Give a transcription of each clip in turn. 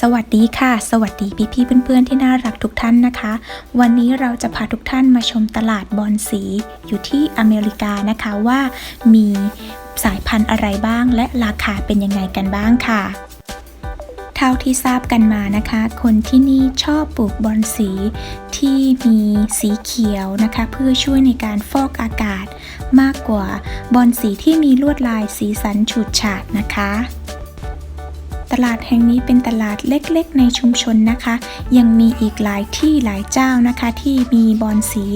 สวัสดีค่ะ สวัสดีพี่ๆเพื่อนๆ ที่น่ารักทุกท่านนะคะ วันนี้เราจะพาทุกท่านมาชมตลาดบอนสีอยู่ที่อเมริกานะคะว่ามีสายพันธุ์อะไรบ้าง และราคาเป็นยังไงกันบ้างค่ะเท่าที่ทราบกันมานะคะ คนที่นี่ชอบปลูกบอนสีที่มีสีเขียวนะคะ เพื่อช่วยในการฟอกอากาศ มากกว่าบอนสีที่มีลวดลายสีสันฉูดฉาดนะคะ ตลาดแห่งนี้เป็นตลาดเล็กๆ ในชุมชนนะคะ ยังมีอีกหลายที่หลายเจ้านะคะ ที่มีบอนสี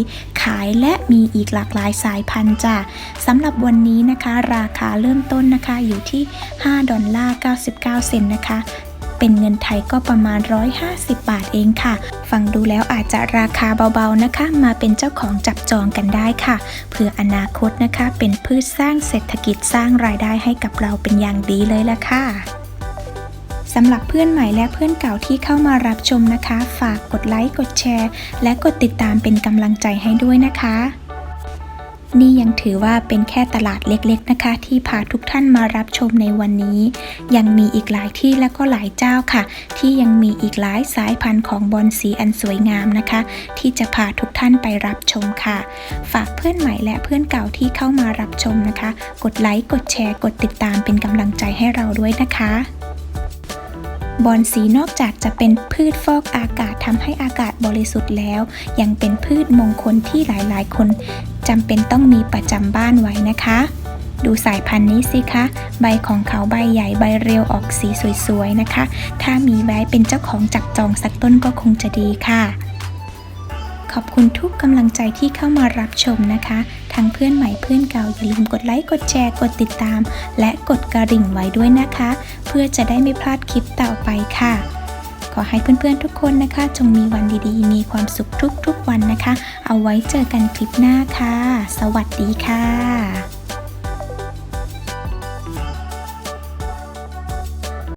ขายและมีอีกหลากหลายสายพันธุ์จ้ะสำหรับวันนี้นะคะ ราคาเริ่มต้นนะคะอยู่ที่5ดอลลาร์99 เซนต์นะคะ เป็นเงินไทยก็ประมาณ 150 บาทเองค่ะ ฟังดูแล้วอาจจะราคาเบาๆนะคะ มาเป็นเจ้าของจับจองกันได้ค่ะ เพื่ออนาคตนะคะ เป็นพืชสร้างเศรษฐกิจสร้างรายได้ให้กับเราเป็นอย่างดีเลยละค่ะ สำหรับเพื่อนใหม่และเพื่อนเก่าที่เข้ามารับชมนะคะ ฝากกดไลค์กดแชร์ และกดติดตามเป็นกำลังใจให้ด้วยนะคะ นี่ยังถือว่าเป็นแค่ตลาดเล็กๆนะคะ ที่พาทุกท่านมารับชมในวันนี้ ยังมีอีกหลายที่และก็หลายเจ้าค่ะ ที่ยังมีอีกหลายสายพันธุ์ของบอนสีอันสวยงามนะคะ ที่จะพาทุกท่านไปรับชมค่ะ ฝากเพื่อนใหม่และเพื่อนเก่าที่เข้ามารับชมนะคะ กดไลค์กดแชร์ กดติดตามเป็นกำลังใจให้เราด้วยนะคะ บอนสีนอกจากจะเป็นพืชฟอกอากาศทำให้อากาศบริสุทธิ์แล้ว ยังเป็นพืชมงคลที่หลายๆ คนจำเป็นต้องมีประจำบ้านไว้นะคะ ดูสายพันธุ์นี้สิคะ ใบของเขาใบใหญ่ใบเรียวออกสีสวยๆนะคะ ถ้ามีไว้เป็นเจ้าของจับจองสักต้นก็คงจะดีค่ะ ขอบคุณทุกกำลังใจที่เข้ามารับชมนะคะ ทั้งเพื่อนใหม่เพื่อนเก่าอย่าลืมกดไลค์กดแชร์กดติดตาม และกดกระดิ่งไว้ด้วยนะคะ เพื่อจะได้ไม่พลาดคลิปต่อไปค่ะ ขอให้เพื่อนๆทุกคนนะคะ จงมีวันดีๆ มีความสุขทุกๆวันนะคะ เอาไว้เจอกันคลิปหน้าค่ะ สวัสดีค่ะ